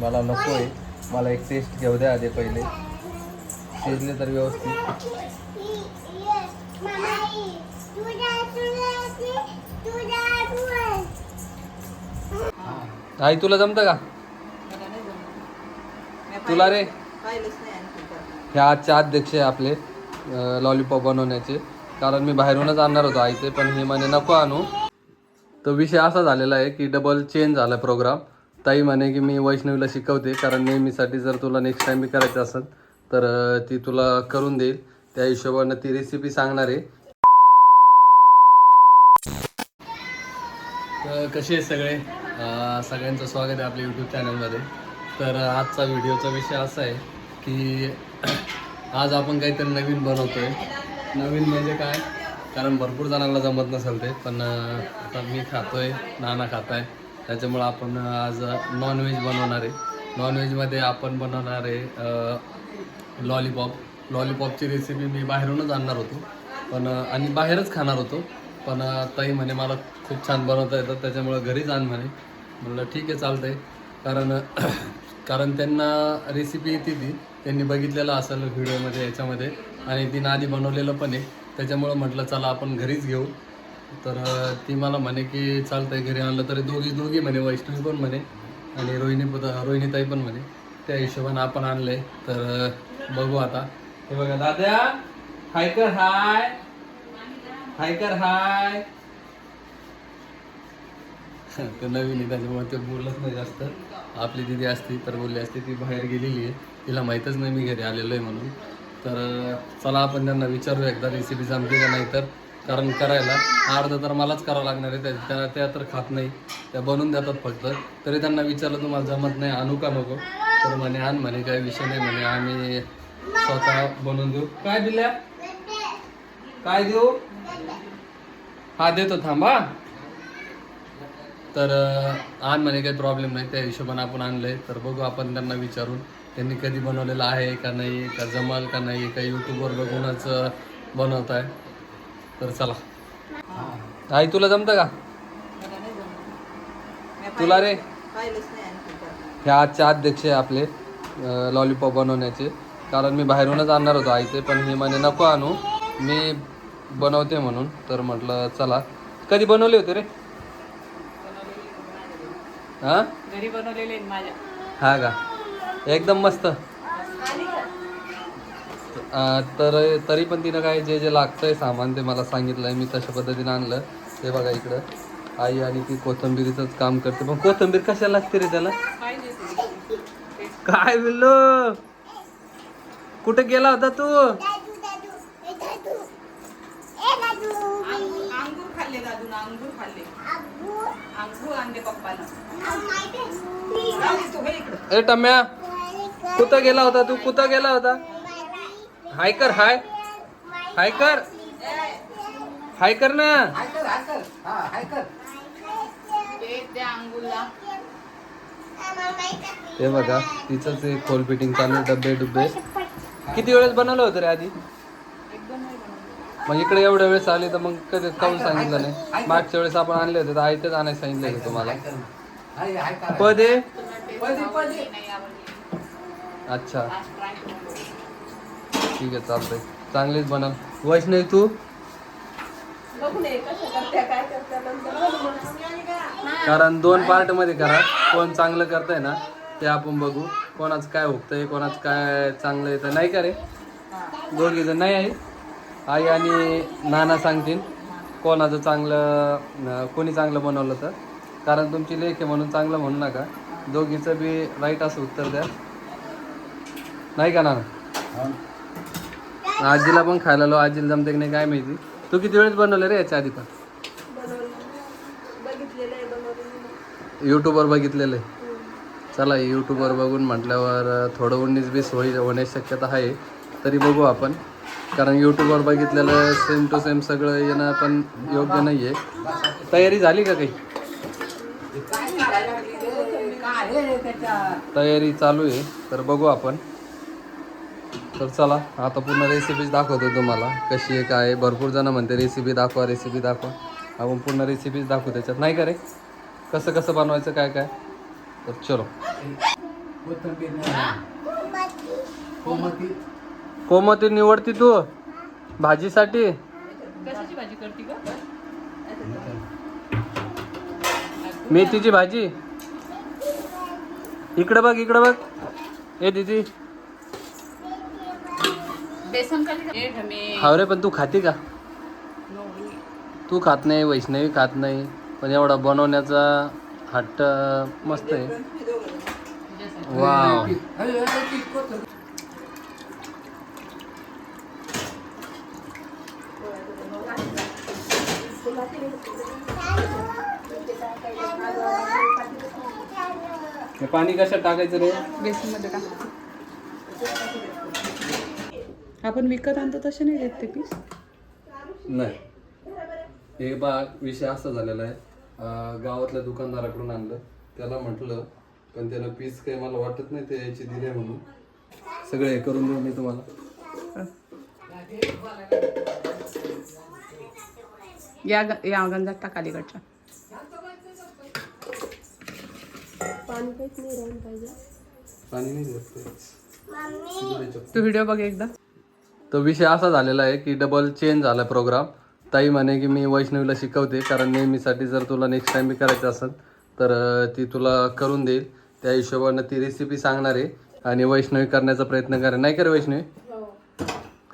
मला नको आहे मला एक टेस्ट घेऊ द्या आधी पहिले. शिजले तर व्यवस्थित. आई तुला जमतं का? तुला रे? हे आजचे अध्यक्ष आहे आपले लॉलीपॉप बनवण्याचे. कारण मी बाहेरूनच आणणार होतो आईचे पण हे म्हणे नको आणू. तर विषय असा झालेला आहे की डबल चेंज झाला प्रोग्राम ताई म्हणे की मी वैष्णवीला शिकवते कारण नेहमीसाठी जर तुला नेक्स्ट टाइम मी करायचं असेल तर ती तुला करून देईल. त्या हिशोबानं ती रेसिपी सांगणार आहे. तर कसे आहे सगळे? सगळ्यांचं स्वागत आहे आपल्या यूट्यूब चॅनलमध्ये तर आजचा व्हिडिओचा विषय असा आहे की आज आपण काहीतरी नवीन बनवतोय. नवीन म्हणजे काय? कारण भरपूर जणांना जमत नसेल ते पण आता मी खातोय नाना खाताय. त्याच्यामुळं आपण आज नॉनव्हेज बनवणार आहे. नॉनव्हेजमध्ये आपण बनवणार आहे लॉलीपॉप लॉलीपॉपची रेसिपी मी बाहेरूनच आणणार होतो. पण आणि बाहेरच खाणार होतो. पण ताई म्हणे मला खूप छान बनवता येतं. त्याच्यामुळं घरीच आण म्हणे. म्हणलं ठीक आहे चालतं आहे कारण कारण त्यांना रेसिपी येते ती. त्यांनी बघितलेलं असेल व्हिडिओमध्ये याच्यामध्ये. आणि तिनं आधी बनवलेलं पण आहे. त्याच्यामुळं म्हटलं चला आपण घरीच घेऊ. तर ती मला म्हणे की चालतंय घरी आणलं तरी दोघी दोघी म्हणे वैष्णवी पण म्हणे आणि रोहिणी रोहिणीताई पण म्हणे. त्या हिशोबाने आपण आणलंय. तर बघू आता. हे बघा दादा हाय कर हाय. हाय कर हाय. ते नवीन आहे त्याच्यामुळे ते बोलत नाही जास्त. आपली दिदी असती तर बोलली असती ती बाहेर गेलेली आहे. तिला माहीतच नाही मी घरी आलेलो आहे म्हणून. तर चला आपण त्यांना विचारू एकदा रेसिपी जमते का नाही तर. कारण करायला. अर्ध तर मलाच करावं लागणार आहे. त्या त्या- तर खात नाही. त्या बनवून देतात फक्त. तरी त्यांना विचारलं तुम्हाला जमत नाही आणू का नको? तर म्हणे आण म्हणे काही विषय नाही म्हणे. आम्ही स्वतः बनवून देऊ. काय दिल्या? काय देऊ? हा देतो थांबा. तर आण म्हणे काही प्रॉब्लेम नाही. त्या हिशोबाने आपण आणलंय. तर बघू आपण त्यांना विचारून त्यांनी कधी बनवलेलं आहे का नाही का जमाल का नाही का यूट्यूबवर बघूनच बनवत आहे तर चला. आई तुला जमतं का? तुला रे. हे आजचे अध्यक्ष आहे आपले लॉलीपॉप बनवण्याचे. कारण मी बाहेरूनच आणणार होतो आईचे पण हे म्हणे नको आणू. मी बनवते म्हणून. तर म्हटलं चला. कधी बनवले होते रे? हां? हा का? एकदम मस्त. तर तरी पण तिनं काय जे जे लागतंय सामान ते मला सांगितलंय. मी तशा पद्धतीने आणलं. ते बघा इकडं. आई आणि ती कोथंबीरीचंच काम करते. पण कोथंबीर कशाला लागते रे त्याला? काय बिल्लो? कुठे गेला होता तू? अंगूर खाल्ले दादून अंगूर खाल्ले. अंगूर आणले पप्पानं. तू इकडं. ए टम्या. कुठं गेला होता तू? कुठं गेला होता? हाय कर हाय. हाय कर. हाय कर ना. हे बघा तिचं ते खोल फिटिंग चालू डब्बे डुब्बे किती वेळेस बनवलं होतं रे आधी? एकदम नाही बनवलं. मग इकडे एवढ्या वेळेस आली तर मग कधी काऊन सांगितलं नाही? मागच्या वेळेस आपण आणले होते तर आयतेच आणायला सांगितलं होतं तुम्हाला. पद. अच्छा आज try करून बघ. ठीक आहे चालतंय. चांगलीच बनव. वैष्णवी तू. कारण दोन पार्टमध्ये करा. कोण चांगलं करतंय ना ते आपण बघू. कोणाचं काय होतंय कोणाचं काय चांगलं येतं नाही का रे? दोघी जण नाही आई आई आणि नाना सांगतील. कोणाचं चांगलं कोणी चांगलं बनवलं तर. कारण तुमची लेख आहे म्हणून चांगलं म्हणू नका. दोघीचं बी राईट असं उत्तर द्या. नाही का नाना? आजीला पण खायला लो आजीला जमते की नाही काय माहिती. तू किती वेळेस बनवलं रे याच्या आधी पण? बघितलेलं यूट्यूबवर बघितलेलं आहे. चला यूट्यूबवर बघून म्हटल्यावर थोडं उन्नीस बीस होई होण्याची शक्यता आहे. तरी बघू आपण. कारण यूट्यूबवर बघितलेलं सेम टू सेम सगळं येणं पण योग्य नाही आहे तयारी झाली का काही? तयारी चालू आहे. तर बघू आपण. तर चला आता पूर्ण रेसिपीज दाखवतो तुम्हाला. कशी आहे काय. भरपूर जण म्हणते रेसिपी दाखवा रेसिपी दाखवा. आपण पूर्ण रेसिपीज दाखवू त्याच्यात. नाही का रे? कसं कसं बनवायचं काय काय? तर चलो? कोमती निवडती तू? भाजीसाठी? मेथीची भाजी? इकडे बघ इकडे बघ. ए दीदी. बेसन ढमे. हावरे पण तू खाती का? तू खात नाही वैष्णवी खात नाही पण एवढा बनवण्याचा हट्ट मस्त आहे. हे पाणी कशात टाकायचं रे? बेसनमध्ये टाक. आपण विकत आणतो तसे नाही देत ते पीस नाही. हे बघ विषय असा झालेला आहे. अं, गावातल्या दुकानदाराकडून आणलं. त्याला म्हटलं पण त्यानं पीस काही मला वाटत नाही ते याची दिले म्हणून. सगळे हे करून देऊ मी तुम्हाला. या ग- या गंजात टाक अलीकडच्या. पाणी नाही देत ते. तिकडे तू व्हिडिओ बघ एकदा. तो विषय असा झालेला आहे की डबल चेंज झाला प्रोग्राम ताई म्हणे की मी वैष्णवीला शिकवते कारण नेहमीसाठी जर तुला नेक्स्ट टाइम बी करायचं असेल तर ती तुला करून देईल. त्या हिशोबानं ती रेसिपी सांगणार आहे आणि वैष्णवी करण्याचा प्रयत्न करेल नाही करे वैष्णवी?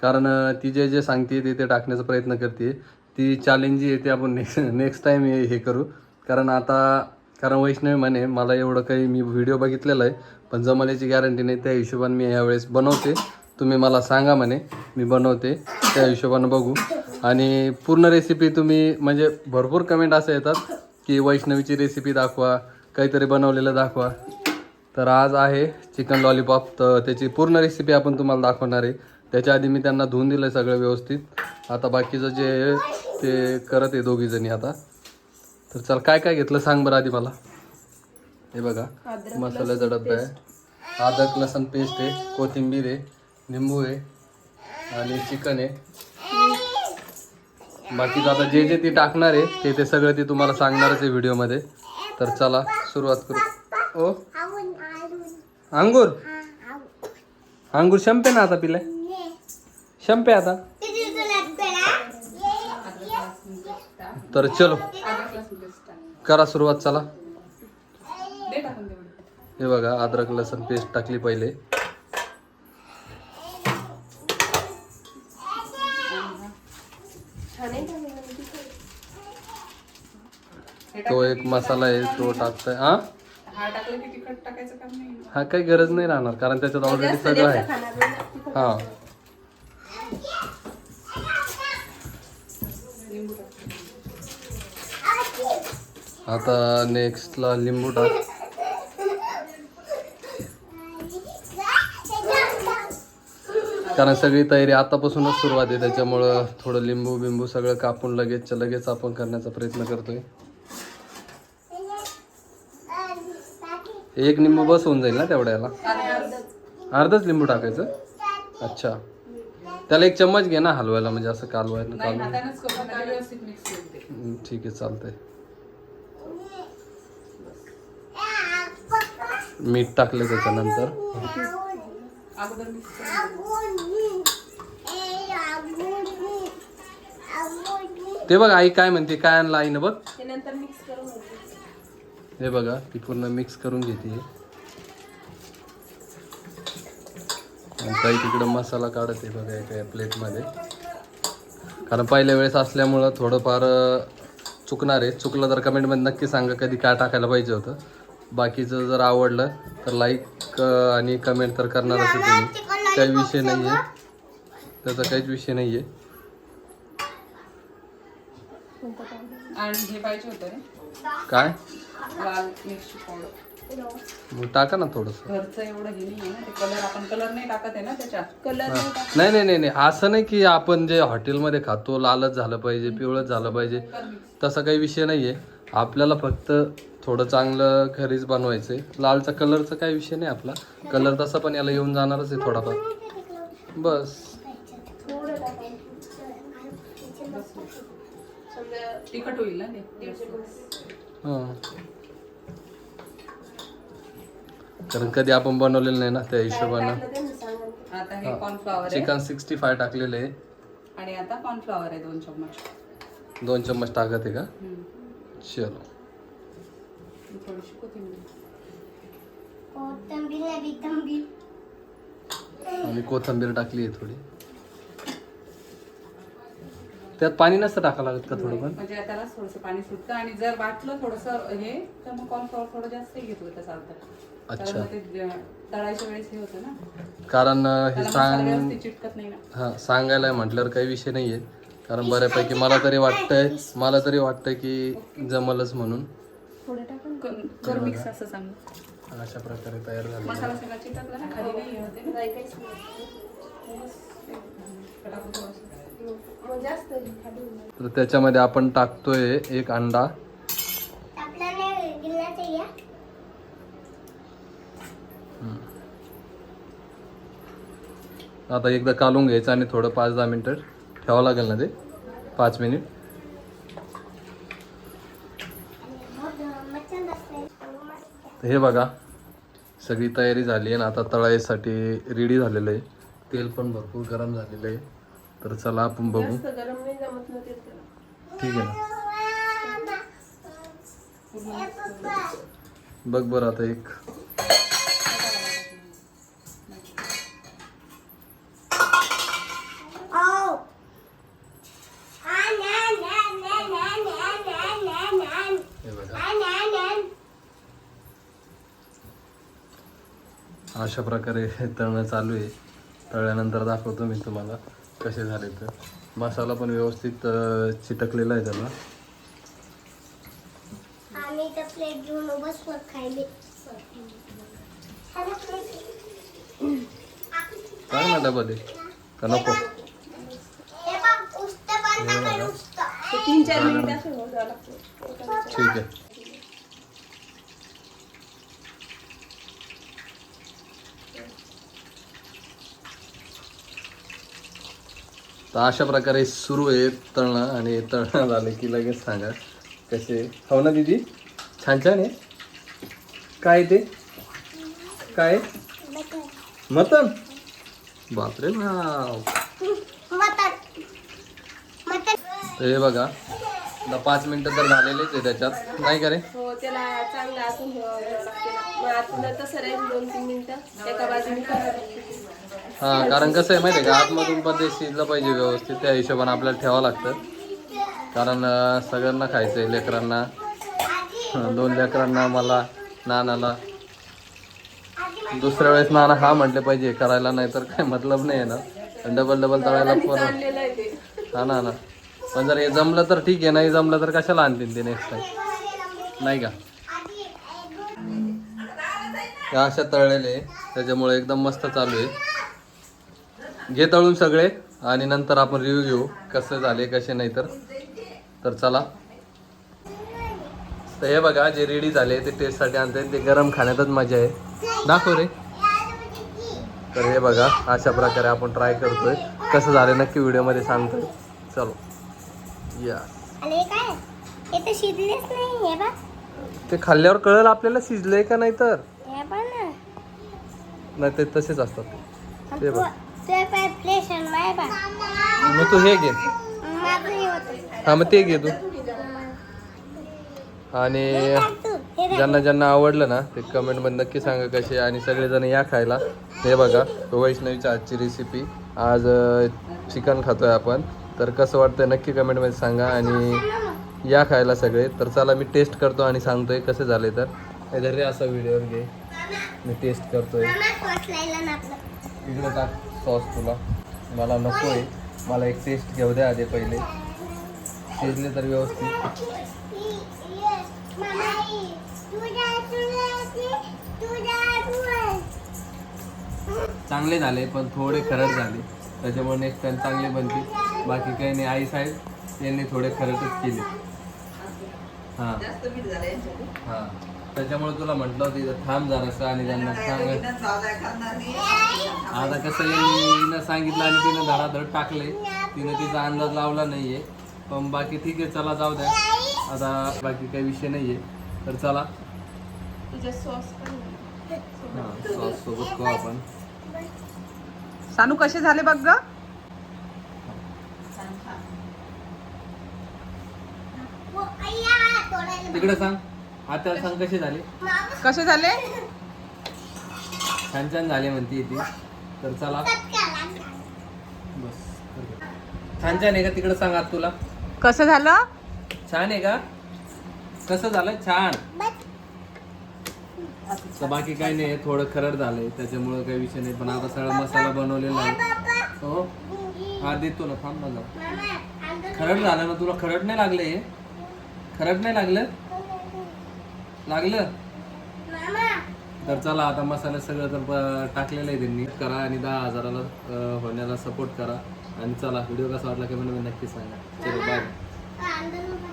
कारण अं, ती जे जे सांगते ते ते टाकण्याचा प्रयत्न करते. ती चॅलेंज जी आहे ते आपण नेक्स्ट नेक्स्ट टाइम हे करू. कारण आता कारण वैष्णवी म्हणे मला एवढं काही मी व्हिडिओ बघितलेला आहे पण जमण्याची गॅरंटी नाही. त्या हिशोबाने मी यावेळेस बनवते. तुम्ही मला सांगा म्हणे मी बनवते त्या हिशोबानं बघू. आणि पूर्ण रेसिपी तुम्ही म्हणजे भरपूर कमेंट असे येतात की वैष्णवीची रेसिपी दाखवा काहीतरी बनवलेलं दाखवा. तर आज आहे चिकन लॉलीपॉप तर त्याची पूर्ण रेसिपी आपण तुम्हाला दाखवणार आहे. त्याच्या आधी मी त्यांना धुवून दिलं सगळं व्यवस्थित. आता बाकीचं जे आहे ते करत आहे दोघी जणी आता. तर चल काय काय घेतलं सांग बरं आधी मला. हे बघा मसाल्याचा डब्बा आहे. अद्रक लसण पेस्ट आहे कोथिंबीर आहे. लिंबू आहे आणि चिकन आहे. बाकीचं आता जे जे ती टाकणार आहे ते ते सगळं ती तुम्हाला सांगणारच आहे व्हिडिओमध्ये. तर चला सुरुवात करू. ओ? अंगूर? अंगूर शंपे ना आता पिलाय. शंपे आता. तर चलो करा सुरुवात चला. हे बघा अद्रक लसण पेस्ट टाकली पहिले. तो एक मसाला आहे तो टाकताय. हा हा टाकलं की तिखट टाकायचं काम नाही. हा काही गरज नाही राहणार कारण त्याच्यात ऑलरेडी सगळं आहे. हा. आता नेक्स्टला लिंबू टाक. कारण सगळी तयारी आतापासूनच सुरुवात आहे त्याच्यामुळं थोडं लिंबू बिंबू सगळं कापून लगेचच्या लगेच आपण करण्याचा प्रयत्न करतोय. एक लिंबू बस होऊन जाईल ना तेवढ्याला? अर्धच लिंबू टाकायचं? अच्छा. त्याला एक चम्मच घे ना हलवायला म्हणजे असं कालवायला हम्म, ठीक आहे चालतंय. मीठ टाकलं त्याच्यानंतर. ते बघ आई काय म्हणते काय आणलं आईनं बघ? हे बघा ती पूर्ण मिक्स करून घेते. काही तिकडं मसाला काढत बघा एका प्लेटमध्ये कारण पहिल्या वेळेस असल्यामुळं थोडंफार चुकणार आहे. चुकलं तर कमेंटमध्ये नक्की सांगा कधी काय टाकायला पाहिजे होतं. बाकीचं जर आवडलं तर लाईक आणि कमेंट तर करणारच तुम्ही. काही विषय नाही आहे त्याचा काहीच विषय नाही आहे हे काय? लाल मिरची पावडर. मग टाका ना थोडंसं. घरचं एवढं हे नाही आहे ना ते कलर आपण कलर नाही टाकत आहे ना त्याच्यात. कलर. नाही नाही नाही नाही असं नाही की आपण जे हॉटेलमध्ये खातो लालच झालं पाहिजे पिवळच झालं पाहिजे तसा काही विषय नाही आहे आपल्याला फक्त थोडं चांगलं घरीच बनवायचं आहे लालचा कलरचा काही विषय नाही आपला. कलर तसा पण याला येऊन जाणारच आहे थोडाफार. बस. तिखट होईल ना हां. कारण कधी आपण बनवलेलं नाही ना त्या हिशोबानं. आता हे कॉर्नफ्लॉवर आहे. चिकन सिक्स्टी फाय टाकलेलं आहे. आणि आता कॉर्नफ्लॉवर आहे दोन चम्मच. दोन चम्मच टाकत आहे का? हम्म. चलो. थोडीशी कोथिंबीर. आणि कोथिंबीर टाकली आहे थोडी. त्यात पाणी नसतं टाकावं लागत का थोडं पण? म्हणजे त्याला थोडंसं पाणी सुटतं आणि जर वाटलं थोडस हे तर मग कॉर्नफ्लॉवर थोडं जास्त घेतलं तर चालतं. अच्छा. कारण ते तळायच्या वेळेस हे होतं ना. कारण हे त्याला मसाला सांग व्यवस्थित चिटकत नाही ना. हा सांगायला म्हटल्यावर काही विषय नाहीये. कारण बऱ्यापैकी मला तरी वाटतंय मला तरी वाटतंय की जमलच म्हणून. कर- कर मिक्स असं चांगलं अशा प्रकारे तयार झालं मसाला सगळा चिटकला ना खाली नाही हे होते ना पटापट थोडंसं. तर त्याच्यामध्ये आपण टाकतोय एक अंडा. आता एकदा कालून घ्यायचं आणि थोडं पाच दहा मिनिटं ठेवावं लागेल ना ते? पाच मिनिट. हे बघा सगळी तयारी झाली आहे आणि आता तळायसाठी रेडी झालेलं आहे. तेल पण भरपूर गरम झालेलं आहे. तर चला आपण बघू. ठीक आहे ना? बघ बरं आता एक. अशा प्रकारे तळणं चालू आहे. तळल्यानंतर दाखवतो मी तुम्हाला. कसे झाले तर? मसाला पण व्यवस्थित चिटकलेला आहे त्याला. काय ना डबा दे का नको? हे बघ उस्त पण टाकायला उस्त तीन चार मिनिट असं होऊ द्यावं लागतं. ठीक आहे तर अशा प्रकारे सुरू आहे तळणं आणि तळणं झालं की लगेच सांगा कसे हो ना दीदी? छान छान आहे. काय ते? काय मटन बापरे हे बघा आता पाच मिनिटं तर झालेलेच आहे त्याच्यात. नाही का रे? त्याला चांगलं हा कारण कसं आहे माहिती आहे का? आतमधून पण ते शिजलं पाहिजे व्यवस्थित त्या हिशोबाने आपल्याला ठेवावं लागतं. कारण अं, सगळ्यांना खायचं आहे लेकरांना दोन लेकरांना मला नानाला. दुसऱ्या वेळेस नाना हा म्हटले पाहिजे करायला नाही तर काय मतलब नाही आहे ना डबल डबल तळायला पण आणलेलं आहे ते. हा ना ना पण जर हे जमलं तर ठीक आहे नाही जमलं तर कशाला आणतील ते नेक्स्ट टाइम नाही का? अशा तळलेले त्याच्यामुळे एकदम मस्त चालू आहे. घे तळून सगळे आणि नंतर आपण रिव्ह्यू घेऊ कसे झाले कसे नाही तर. तर चला. तर हे बघा जे रेडी झाले ते टेस्टसाठी आणते. ते गरम खाण्यातच मजा आहे. दाखव रे. तर हे बघा अशा प्रकारे आपण ट्राय करतोय. कसं झालं नक्की व्हिडिओमध्ये सांगतोय. चलो. या ते खाल्ल्यावर कळलं आपल्याला शिजलंय का नाही तर. हे नाही ते तसेच असतात. ते बघ. मग तू हे घे. हे मग ते घे तू. आणि. ज्यांना ज्यांना आवडलं ना ते कमेंटमध्ये नक्की सांगा कसे आणि सगळेजण या खायला. हे बघा वैष्णवीच्या आजची रेसिपी आज चिकन खातोय आपण. तर कसं वाटतं नक्की कमेंटमध्ये सांगा. आणि या खायला सगळे. तर चला मी टेस्ट करतो आणि सांगतोय कसे झाले तर. रे असा व्हिडिओ घे. मी टेस्ट करतोय. इकडे टाक. सॉस तुला. मला नको आहे मला एक टेस्ट घेऊ द्या आधी पहिले. शिजले तर व्यवस्थित. चांगले झाले पण थोडे खरड झाले. त्याच्यामुळे नेक्स्ट टाइम चांगले बनतील. बाकी काही नाही. आई साहेब यांनी थोडे खरटच केले. हां. हां. त्याच्यामुळे तुला म्हटलं होतं इथं थांब जरासं आणि त्यांना सांग. आता कसं हिनं सांगितलं आणि तिनं धडाधड टाकले. तिनं तिचा अंदाज लावला नाहीये. पण बाकी ठीक आहे चला जाऊ द्या. आता बाकी काही विषय नाहीये. तर चला. सॉस सोबत खाऊ आपण. सानू कसे झाले बघ ग? तिकडे सांग. आता सांग कशी झाली? कसे झाले? छान छान झाले म्हणते ती. तर चला. बस छान छान आहे का तिकडे सांग तुला? कसं झालं? छान आहे का? कसं झालं? छान. तर बाकी काही नाही थोडं खरड झालंय. त्याच्यामुळं काही विषय नाही. पण आता सगळा मसाला बनवलेला आहे. हो? हा देतो ना थांब ना आंदोलन खरड झालं ना तुला खरड नाही लागलं हे? खरड नाही लागलं? लागलं? मामा. तर चला आता मसाला सगळं तर टाकलेलं आहे त्यांनी. करा आणि दहा हजाराला होण्याला सपोर्ट करा. आणि चला व्हिडिओ कसा वाटला कमेंटमध्ये नक्की सांगा. चलो बाय